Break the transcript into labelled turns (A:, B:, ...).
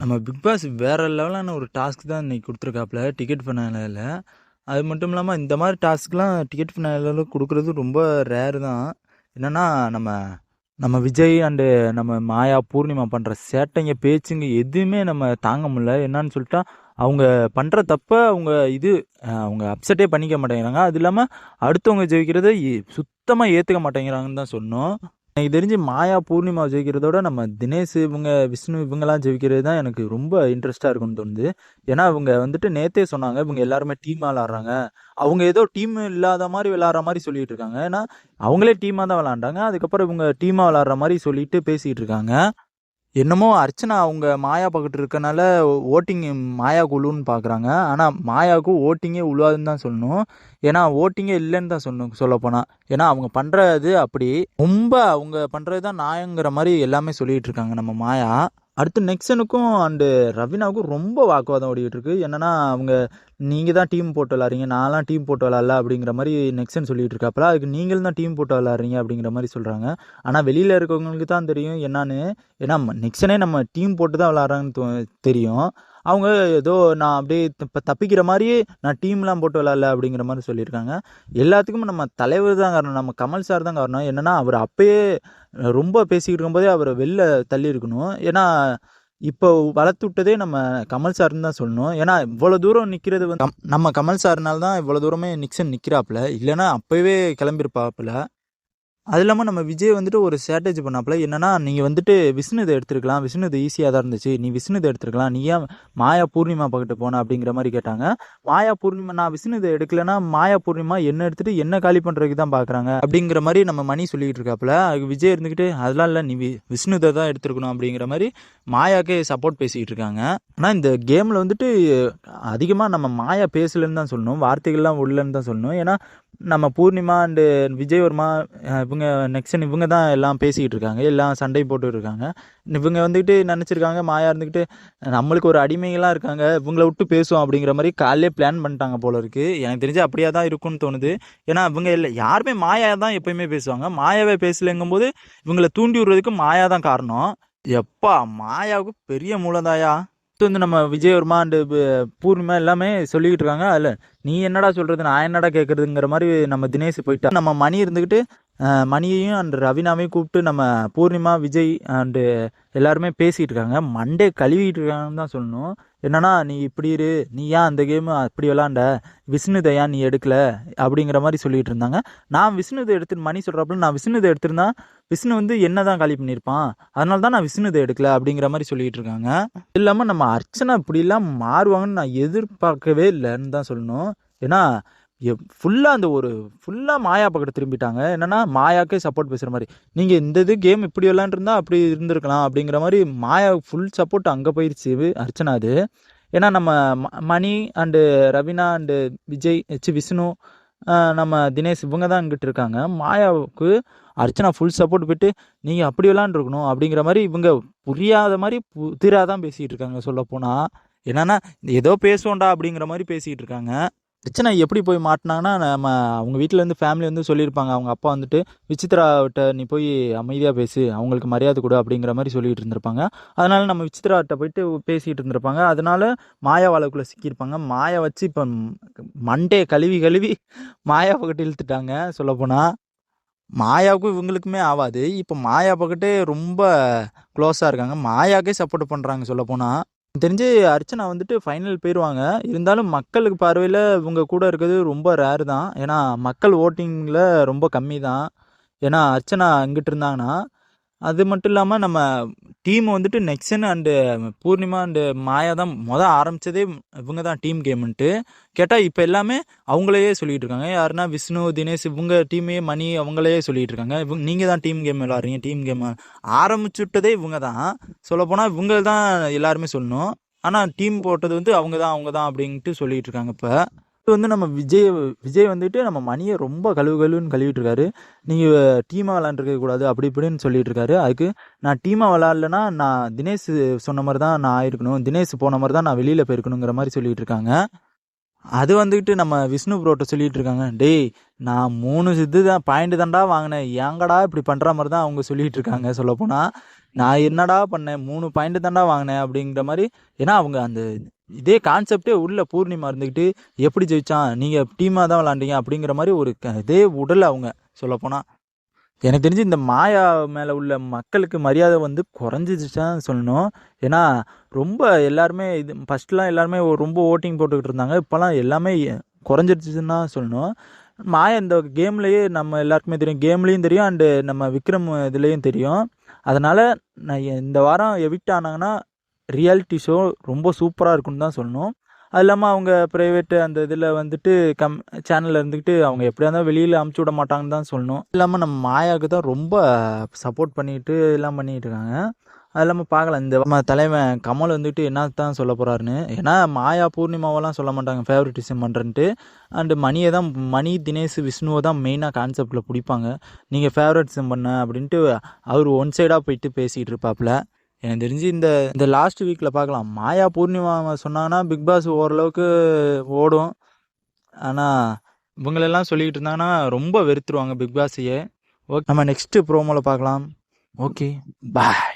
A: நம்ம big pass வேற லெவலான ஒரு டாஸ்க் தான் இன்னைக்கு கொடுத்துருக்காப்புல டிக்கெட் ஃபினாலில் அது மட்டும் இல்லாமல் இந்த மாதிரி டாஸ்க்லாம் டிக்கெட் ஃபினாலில் கொடுக்குறது ரொம்ப ரேர் தான். என்னென்னா நம்ம நம்ம விஜய் அண்டு நம்ம மாயா பூர்ணிமா பண்ணுற சேட்டைங்க பேச்சுங்க எதுவுமே நம்ம தாங்க முடில என்னன்னு சொல்லிட்டா அவங்க பண்ணுற தப்ப அவங்க இது அவங்க அப்செட்டே பண்ணிக்க மாட்டேங்கிறாங்க. அது இல்லாமல் அடுத்தவங்க ஜெயிக்கிறத சுத்தமாக ஏற்றுக்க மாட்டேங்கிறாங்கன்னு தான் சொன்னோம் எனக்கு தெரிஞ்சு மாயா பூர்ணிமா ஜெயிக்கிறதோட நம்ம தினேஷ் இவங்க விஷ்ணு இவங்கெல்லாம் ஜெயிக்கிறது தான் எனக்கு ரொம்ப இன்ட்ரெஸ்டாக இருக்கும்னு தோணுது. ஏன்னா இவங்க வந்துட்டு நேத்தே சொன்னாங்க இவங்க எல்லாருமே டீமாக விளாட்றாங்க. அவங்க ஏதோ டீம் இல்லாத மாதிரி விளாட்ற மாதிரி சொல்லிட்டு இருக்காங்க. ஏன்னா அவங்களே டீமாக தான் விளாண்டாங்க. அதுக்கப்புறம் இவங்க டீமாக விளாட்ற மாதிரி சொல்லிட்டு பேசிகிட்டு இருக்காங்க. என்னமோ அர்ச்சனா அவங்க மாயா பக்கத்து இருக்கனால ஓட்டிங் மாயா குழுன்னு பார்க்குறாங்க ஆனால் மாயாவுக்கு ஓட்டிங்கே உழுவாதுன்னு தான் சொல்லணும். ஏன்னா ஓட்டிங்கே இல்லைன்னு தான் சொல்லணும் சொல்லப்போனால் ஏன்னா அவங்க பண்ணுறது அப்படி. ரொம்ப அவங்க பண்ணுறது தான் நாயங்கிற மாதிரி எல்லாமே சொல்லிகிட்டு இருக்காங்க நம்ம மாயா. அடுத்து நெக்ஸனுக்கும் அண்டு ரவீனாவுக்கும் ரொம்ப வாக்குவாதம் ஓடிக்கிட்டு இருக்கு. என்னன்னா அவங்க நீங்கள் தான் டீம் போட்டு விளாட்றீங்க நான்லாம் டீம் போட்டு விளாட்ல அப்படிங்கிற மாதிரி நெக்ஸ்ட்னு சொல்லிட்டு இருக்காப்புல. அதுக்கு நீங்களும் தான் டீம் போட்டு விளாட்றீங்க அப்படிங்கிற மாதிரி சொல்கிறாங்க ஆனால் வெளியில் இருக்கவங்களுக்கு தான் தெரியும் என்னான்னு. ஏன்னா நெக்ஸ்டனே நம்ம டீம் போட்டு தான் விளாட்றாங்கன்னு தெரியும். அவங்க ஏதோ நான் அப்படியே இப்போ தப்பிக்கிற மாதிரியே நான் டீம்லாம் போட்டு விளாட்ல அப்படிங்கிற மாதிரி சொல்லியிருக்காங்க. எல்லாத்துக்கும் நம்ம தலைவர் தான் காரணம். நம்ம கமல் சார் தான் காரணம். என்னன்னா அவர் அப்பயே ரொம்ப பேசிக்கிட்டு இருக்கும்போதே அவரை வெளில தள்ளி இருக்கணும் ஏன்னா இப்போ வளர்த்து விட்டதே நம்ம கமல் சார்னு தான் சொல்லணும். ஏன்னா இவ்வளோ தூரம் நிற்கிறது வந்து நம்ம கமல் சார்னால தான் இவ்வளோ தூரமே நிக்சன் நிற்கிறாப்புல இல்லைன்னா அப்போவே கிளம்பியிருப்பாப்புல அது இல்லாமல் நம்ம விஜய் வந்துட்டு ஒரு ஸ்ட்ராட்டஜி பண்ணாப்புல. என்னென்னா நீங்கள் வந்துட்டு விஷ்ணு இதை எடுத்துருக்கலாம். விஷ்ணு இது ஈஸியாக தான் இருந்துச்சு. நீ விஷ்ணு இதை எடுத்துருக்கலாம். நீ ஏன் மாயா பூர்ணிமா பக்கத்து போன அப்படிங்கிற மாதிரி கேட்டாங்க. மாயா பூர்ணிமா நான் விஷ்ணு இதை எடுக்கலைன்னா மாயா பூர்ணிமா என்ன எடுத்துட்டு என்ன காலி பண்ணுறதுக்கு தான் பார்க்குறாங்க அப்படிங்கிற மாதிரி நம்ம மணி சொல்லிகிட்டு இருக்காப்புல. அதுக்கு விஜய் இருந்துக்கிட்டு அதெல்லாம் இல்லை நீ வி- விஷ்ணு இதை தான் எடுத்துருக்கணும் அப்படிங்கிற மாதிரி மாயாக்கே சப்போர்ட் பேசிக்கிட்டு இருக்காங்க. ஆனால் இந்த கேமில் வந்துட்டு அதிகமாக நம்ம மாயா பேசலன்னு தான் சொல்லணும். வார்த்தைகள்லாம் உள்ளன்னு தான் சொல்லணும். ஏன்னா நம்ம பூர்ணிமா அண்டு விஜயவர்மா இவங்க நெக்ஸ்ட் இவங்க தான் எல்லாம் பேசிக்கிட்டு இருக்காங்க. எல்லாம் சண்டை போட்டு இருக்காங்க. இவங்க வந்துக்கிட்டு நினச்சிருக்காங்க மாயா இருந்துக்கிட்டு நம்மளுக்கு ஒரு அடிமைகளாக இருக்காங்க இவங்கள விட்டு பேசுவோம் அப்படிங்கிற மாதிரி காலையிலே பிளான் பண்ணிட்டாங்க போல இருக்குது எனக்கு தெரிஞ்சு அப்படியே தான் இருக்கும்னு தோணுது. ஏன்னா இவங்க இல்லை யாருமே மாயா தான் எப்பயுமே பேசுவாங்க. மாயாவே பேசலைங்கும்போது இவங்களை தூண்டி விடுறதுக்கு மாயா தான் காரணம். எப்பா மாயாவுக்கு பெரிய மூலதாயா அடுத்து வந்து நம்ம விஜயவர்மா அண்டு பூர்ணிமா எல்லாமே சொல்லிக்கிட்டு இருக்காங்க. அதில் நீ என்னடா சொல்கிறது நான் என்னடா கேட்குறதுங்கிற மாதிரி நம்ம தினேஷ் போயிட்டா. நம்ம மணி இருந்துக்கிட்டு மணியையும் அண்ட் ரவினாவையும் கூப்பிட்டு நம்ம பூர்ணிமா விஜய் அண்டு எல்லாருமே பேசிகிட்டு இருக்காங்க. மண்டே கழுவிட்டு இருக்காங்கன்னு தான் சொல்லணும். என்னன்னா நீ இப்படி இரு. நீ ஏன் அந்த கேமு அப்படி விளாண்ட விஷ்ணுதையா ஏன் நீ எடுக்கல? அப்படிங்கிற மாதிரி சொல்லிட்டு இருந்தாங்க. நான் விஷ்ணுதை எடுத்து மணி சொல்கிறாப்புல நான் விஷ்ணுதை எடுத்திருந்தா விஷ்ணு வந்து என்ன தான் காலி பண்ணியிருப்பான்? அதனால தான் நான் விஷ்ணுதை எடுக்கல அப்படிங்கிற மாதிரி சொல்லிட்டு இருக்காங்க. இல்லாமல் நம்ம அர்ச்சனை இப்படிலாம் மாறுவாங்கன்னு நான் எதிர்பார்க்கவே இல்லைன்னு தான் சொல்லணும். ஏன்னா ஃபுல்லாக அந்த ஒரு ஃபுல்லாக மாயா பக்கத்து திரும்பிட்டாங்க. என்னென்னா மாயாக்கே சப்போர்ட் பேசுகிற மாதிரி. நீங்கள் இந்த இது கேம் இப்படி விளாண்டுருந்தா அப்படி இருந்திருக்கலாம் அப்படிங்கிற மாதிரி மாயா ஃபுல் சப்போர்ட் அங்கே போயிடுச்சு அர்ச்சனா அது. ஏன்னா நம்ம ம- Mani and Raveena and Vijay H Vishnu நம்ம தினேஷ் இவங்க தான் இங்கிட்டு இருக்காங்க. மாயாவுக்கு அர்ச்சனா ஃபுல் சப்போர்ட் போயிட்டு நீங்கள் அப்படி விளாண்டுருக்கணும் அப்படிங்கிற மாதிரி இவங்க புரியாத மாதிரி புதிராக தான் பேசிகிட்டு இருக்காங்க சொல்லப்போனால் என்னன்னா ஏதோ பேசுவோண்டா அப்படிங்கிற மாதிரி பேசிகிட்டு இருக்காங்க. பிரச்சனை எப்படி போய் மாட்டினாங்கன்னா நம்ம அவங்க வீட்டில் இருந்து ஃபேமிலி வந்து சொல்லியிருப்பாங்க. அவங்க அப்பா வந்துட்டு விசித்ராவிட்ட நீ போய் அமைதியாக பேசு. அவங்களுக்கு மரியாதை கொடு அப்படிங்கிற மாதிரி சொல்லிட்டு இருந்திருப்பாங்க. அதனால நம்ம விசித்ராவிட்ட போயிட்டு பேசிகிட்டு இருந்திருப்பாங்க. அதனால மாயா வழக்குள்ளே சிக்கியிருப்பாங்க. மாயா வச்சு இப்போ மண்டே கழுவி கழுவி மாயா பக்கத்து இழுத்துட்டாங்க சொல்லப்போனால் மாயாவுக்கும் இவங்களுக்குமே ஆகாது இப்போ மாயா பக்கத்தே ரொம்ப க்ளோஸாக இருக்காங்க. மாயாக்கே சப்போர்ட் பண்ணுறாங்க சொல்லப்போனால் தெரிஞ்சு அர்ச்சனா வந்துட்டு ஃபைனல் போயிடுவாங்க இருந்தாலும் மக்களுக்கு பார்வையில் இவங்க கூட இருக்கிறது ரொம்ப ரேர் தான். ஏன்னா மக்கள் ஓட்டிங்கில் ரொம்ப கம்மி தான் ஏன்னா அர்ச்சனா இங்கிட்டு இருந்தாங்கன்னா அது மட்டும் இல்லாமல் நம்ம டீம் வந்துட்டு நெக்ஸன் அண்டு பூர்ணிமா அண்டு மாயா தான் மொதல் ஆரம்பித்ததே இவங்க தான் டீம் கேமுன்ட்டு கேட்டால் இப்போ எல்லாமே அவங்களையே சொல்லிகிட்டு இருக்காங்க. யாருன்னா விஷ்ணு தினேஷ் இவங்க டீமே மணி அவங்களையே சொல்லிகிட்டு இருக்காங்க. இவங்க நீங்கள் தான் டீம் கேம் விளாட்றீங்க டீம் கேம் ஆரம்பிச்சுட்டதே இவங்க தான் சொல்லப்போனால் இவங்க தான் எல்லாருமே சொல்லணும். ஆனால் டீம் போட்டது வந்து அவங்க தான் அவங்க தான் அப்படின்ட்டு சொல்லிகிட்டு இருக்காங்க இப்போ. வந்து நம்ம விஜய் விஜய் வந்துட்டு நம்ம மணியை ரொம்ப கழுவு கழுவுன்னு கழுவிட்டு இருக்காரு. நீங்கள் டீமாக விளாண்டுருக்க கூடாது அப்படி இப்படின்னு சொல்லிட்டு இருக்காரு. அதுக்கு நான் டீமாக விளாட்லன்னா நான் தினேஷ் சொன்ன மாதிரி தான் நான் ஆயிருக்கணும். தினேஷ் போன மாதிரி தான் நான் வெளியில் போயிருக்கணுங்கிற மாதிரி சொல்லிட்டு இருக்காங்க. அது வந்துக்கிட்டு நம்ம விஷ்ணு ப்ரோட்ட சொல்லிட்டு இருக்காங்க. டேய் நான் மூணு இது தான் பாயிண்ட் தான்டா வாங்கினேன். ஏங்கடா இப்படி பண்ணுற மாதிரி தான் அவங்க சொல்லிட்டு இருக்காங்க சொல்லப்போனால் நான் என்னடா பண்ணேன்? மூணு பாயிண்ட் தான்டா வாங்கினேன் அப்படிங்கிற மாதிரி. ஏன்னா அவங்க அந்த இதே கான்செப்டே உள்ள பூர்ணிமா இருந்துக்கிட்டு எப்படி ஜெயிச்சான்? நீங்கள் டீமாக தான் விளாண்டீங்க அப்படிங்கிற மாதிரி ஒரு க- இதே உடல் அவங்க சொல்லப்போனால் எனக்கு தெரிஞ்சு இந்த மாயா மேலே உள்ள மக்களுக்கு மரியாதை வந்து குறைஞ்சிச்சுதான் சொல்லணும். ஏன்னா ரொம்ப எல்லாருமே இது ஃபஸ்ட்லாம் எல்லாருமே ரொம்ப ஓட்டிங் போட்டுக்கிட்டு இருந்தாங்க. இப்போலாம் எல்லாமே குறைஞ்சிருச்சுன்னு தான் சொல்லணும். மாயா இந்த கேம்லேயே நம்ம எல்லாருக்குமே தெரியும். கேம்லேயும் தெரியும் அண்டு நம்ம விக்ரம் இதுலேயும் தெரியும். அதனால் நான் இந்த வாரம் எவிக்ட் ஆனாங்கன்னா ரியாலிட்டி ஷோ ரொம்ப சூப்பராக இருக்குன்னு தான் சொல்லணும். அது இல்லாமல் அவங்க ப்ரைவேட்டு அந்த இதில் வந்துட்டு கம் சேனலில் இருந்துக்கிட்டு அவங்க எப்படியா இருந்தாலும் வெளியில் அமுச்சு விட மாட்டாங்கன்னு தான் சொல்லணும். இல்லாமல் நம்ம மாயாவுக்கு தான் ரொம்ப சப்போர்ட் பண்ணிட்டு எல்லாம் பண்ணிட்டு இருக்காங்க. அது இல்லாமல் பார்க்கலாம். இந்த நம்ம தலைவன் கமல் வந்துட்டு என்ன தான் சொல்ல போகிறாருன்னு ஏன்னா மாயா பூர்ணிமாவெல்லாம் சொல்ல மாட்டாங்க. ஃபேவரட்டிசம் பண்ணுறன்ட்டு அண்டு மணியை தான் மணி தினேஷ் விஷ்ணுவை தான் மெயினாக கான்செப்டில் பிடிப்பாங்க. நீங்கள் ஃபேவரட்டிசம் பண்ண அப்படின்ட்டு அவர் ஒன் சைடாக போயிட்டு பேசிகிட்டு இருப்பாப்புல. எனக்கு தெரிஞ்சு இந்த இந்த லாஸ்ட் வீக்கில் பார்க்கலாம். மாயா பூர்ணிமா சொன்னாங்கன்னா பிக் பாஸ் ஓரளவுக்கு ஓடும். ஆனால் இவங்களெல்லாம் சொல்லிக்கிட்டு இருந்தாங்கன்னா ரொம்ப வெறுத்துருவாங்க பிக் பாஸையே ஓகே நம்ம நெக்ஸ்ட்டு ப்ரோமோவில் பார்க்கலாம். Okay bye